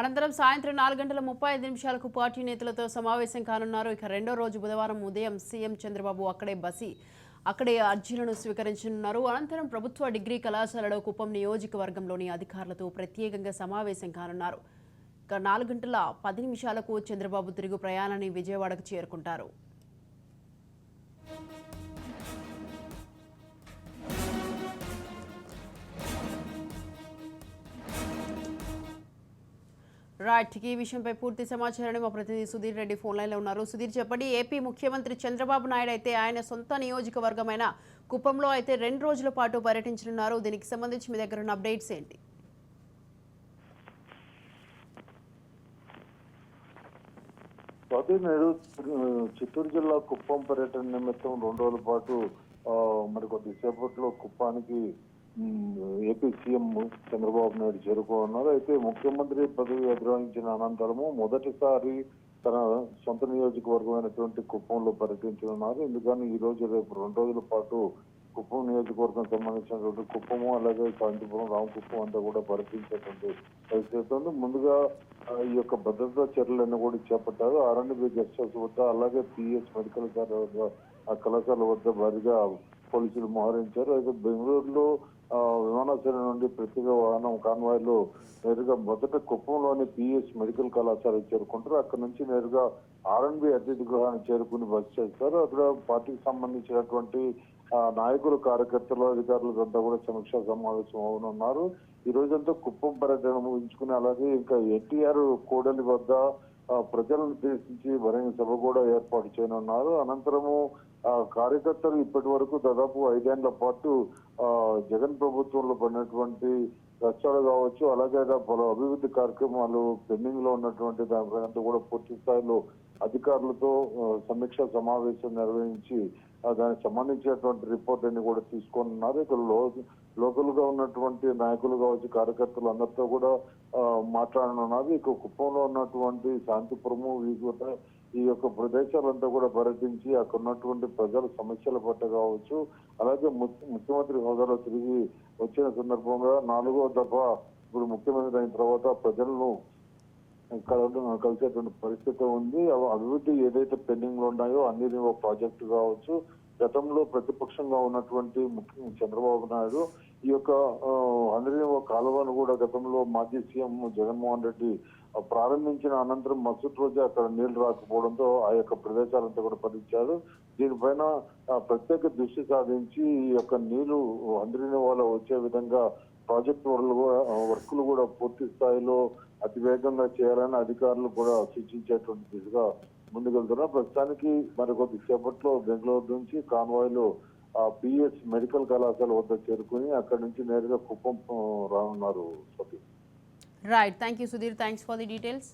అనంతరం సాయంత్రం నాలుగు గంటల ముప్పై ఐదు నిమిషాలకు పార్టీ నేతలతో సమావేశం కానున్నారు. ఇక రెండో రోజు బుధవారం ఉదయం సీఎం చంద్రబాబు అక్కడే బసి అక్కడే అర్జీలను స్వీకరించనున్నారు. అనంతరం ప్రభుత్వ డిగ్రీ కళాశాలలో కుప్పం నియోజకవర్గంలోని అధికారులతో ప్రత్యేకంగా సమావేశం కానున్నారు. ఇక నాలుగు గంటల పది నిమిషాలకు చంద్రబాబు తిరుగు ప్రయాణాన్ని విజయవాడకు చేరుకుంటారు. రైట్ ఈ విషయంపై పూర్తి సమాచారాన్ని మా ప్రతినిధి సుధీర్ రెడ్డి ఫోన్ లైన్లో ఉన్నారు. సుధీర్ చెప్పండి ఏపీ ముఖ్యమంత్రి చంద్రబాబు నాయుడు అయితే ఆయన సొంత నియోజకవర్గమైన కుప్పంలో అయితే రెండు రోజుల పాటు పర్యటించనున్నారు. దీనికి సంబంధించి మీ దగ్గర ఉన్న అప్డేట్స్ ఏంటి? నేడు చిత్తూరు జిల్లా కుప్పం పర్యటన నిమిత్తం రెండు రోజుల పాటు ఆ, మరి కొద్దిసేపట్లో కుప్పానికి ఏపీ సీఎం చంద్రబాబు నాయుడు చేరుకోనున్నారు. అయితే ముఖ్యమంత్రి పదవి అధిరోహించిన అనంతరము మొదటిసారి తన సొంత నియోజకవర్గమైనటువంటి కుప్పంలో పర్యటించనున్నారు. ఎందుకని? ఈ రోజు రేపు రెండు రోజుల పాటు కుప్పం నియోజకవర్గం సంబంధించినటువంటి కుప్పము అలాగే కాంతిపురం రామకుప్పం అంతా కూడా పరిశీలించేటువంటి పరిస్థితి ఉంది ముందుగా ఈ యొక్క భద్రతా చర్యలన్నీ కూడా చేపట్టారు. ఆర్ఎండ్బి గెస్ట్ హౌస్ వద్ద అలాగే పిఎస్ మెడికల్ కాలేజ్ ఆ కళాశాల వద్ద భారీగా పోలీసులు మోహరించారు. అయితే బెంగళూరులో విమానాశ్రయం నుండి ప్రత్యేక వాహనం కాన్వాయ్లో నేరుగా మొదట కుప్పంలోని పిఎస్ మెడికల్ కళాశాల చేరుకుంటారు. అక్కడ నుంచి నేరుగా ఆర్ఎన్బి అతిథి గృహాన్ని చేరుకుని బస చేస్తారు. అక్కడ పార్టీకి సంబంధించినటువంటి నాయకులు కార్యకర్తలు అధికారులంతా కూడా సమీక్షా సమావేశం అవనున్నారు. ఈ రోజంతా కుప్పం పర్యటన ముగించుకుని అలాగే ఇంకా ఎన్టీఆర్ కోడలి వద్ద ప్రజలను ఉద్దేశించి బహిరంగ సభ కూడా ఏర్పాటు చేయనున్నారు. అనంతరము కార్యకర్తలు ఇప్పటి వరకు దాదాపు ఐదేళ్ళ పాటు జగన్ ప్రభుత్వంలో పడినటువంటి రక్షణ కావచ్చు అలాగే పలు అభివృద్ధి కార్యక్రమాలు పెండింగ్లో ఉన్నటువంటి దానిపైన కూడా పూర్తి స్థాయిలో అధికారులతో సమీక్ష సమావేశం నిర్వహించి దానికి సంబంధించినటువంటి రిపోర్ట్ అన్ని కూడా తీసుకున్నారు. ఇక్కడ లోకల్గా ఉన్నటువంటి నాయకులు కావచ్చు కార్యకర్తలు అందరితో కూడా మాట్లాడనున్నారు. ఇక కుప్పంలో ఉన్నటువంటి శాంతిపురము వీగుట ఈ యొక్క ప్రదేశాలంతా కూడా పర్యటించి అక్కడ ఉన్నటువంటి ప్రజల సమస్యల పట్ల కావచ్చు అలాగే ము- ముఖ్యమంత్రి హోదాలో తిరిగి వచ్చిన సందర్భంగా నాలుగో దఫ ఇప్పుడు ముఖ్యమంత్రి అయిన తర్వాత ప్రజలను కలవడం కలిసేటువంటి పరిస్థితి ఉంది. అవి అభివృద్ధి ఏదైతే పెండింగ్లో ఉన్నాయో అన్ని ఒక ప్రాజెక్టు కావచ్చు. గతంలో ప్రతిపక్షంగా ఉన్నటువంటి ముఖ్య చంద్రబాబు నాయుడు ఈ యొక్క అందరినీ కాలువను కూడా గతంలో మాజీ సీఎం జగన్మోహన్ రెడ్డి ప్రారంభించిన అనంతరం మరుసటి రోజు అక్కడ నీళ్ళు రాకపోవడంతో ఆ యొక్క ప్రదేశాలంతా కూడా పరిచారు దీనిపైన ప్రత్యేక దృష్టి సాధించి ఈ యొక్క నీళ్ళు అందరినీ వాళ్ళ వచ్చే విధంగా ప్రాజెక్ట్ వర్క్లు కూడా వర్కులు కూడా పూర్తి స్థాయిలో అతి వేగంగా చేయాలని అధికారులు కూడా సూచించేటువంటి దిశగా ముందుకెళ్తున్నారు ప్రస్తుతానికి మరి కొద్దిసేపట్లో బెంగళూరు నుంచి కాన్వాయ్లో ఆ పిఎస్ మెడికల్ కళాశాల వద్ద చేరుకుని అక్కడి నుంచి నేరుగా కుప్పం రానున్నారు Sati right thank you Sudhir thanks for the details